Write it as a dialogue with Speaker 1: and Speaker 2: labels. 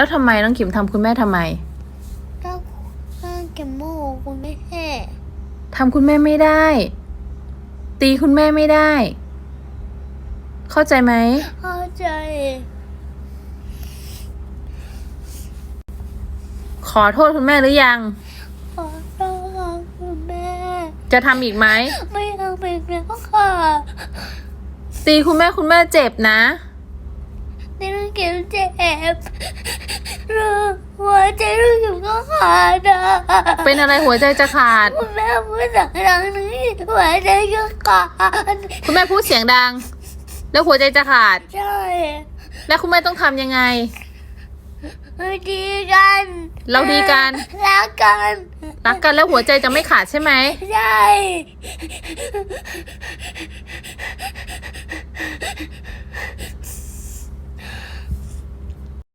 Speaker 1: แล้วทำไมน้องขิมทำคุณแม่ทำไม
Speaker 2: ถ้าถ้าเก็บโมโหคุณแม่
Speaker 1: ทำคุณแม่ไม่ได้ ตีคุณแม่ไม่ได้ เข้าใจไหม
Speaker 2: เข้าใจ
Speaker 1: ขอโทษคุณแม่หรือยัง
Speaker 2: ขอโทษค่ะคุณแม่
Speaker 1: จะทำอีกไหม
Speaker 2: ไม่ทำอีกแล้วค่ะ
Speaker 1: ตีคุณแม่คุณแม่เจ็บนะ
Speaker 2: ในเรื่องเก็บเจ็บรู้หัว ใจเรื่องเก็บก็ขาดอะ
Speaker 1: เป็นอะไรหัวใจจะขาด
Speaker 2: คุณแม่พูดดังๆนี้หัวใจก็ขาด
Speaker 1: คุณแม่พูดเสียงดัง แล้วหัวใจจะขาด
Speaker 2: ใช่
Speaker 1: แล้วคุณแม่ต้องทำยังไง
Speaker 2: เราดีกัน
Speaker 1: เราดีกัน
Speaker 2: รักกัน
Speaker 1: รักกันแล้วหัวใจจะไม่ขาดใช่ไหม
Speaker 2: ใช่
Speaker 1: โ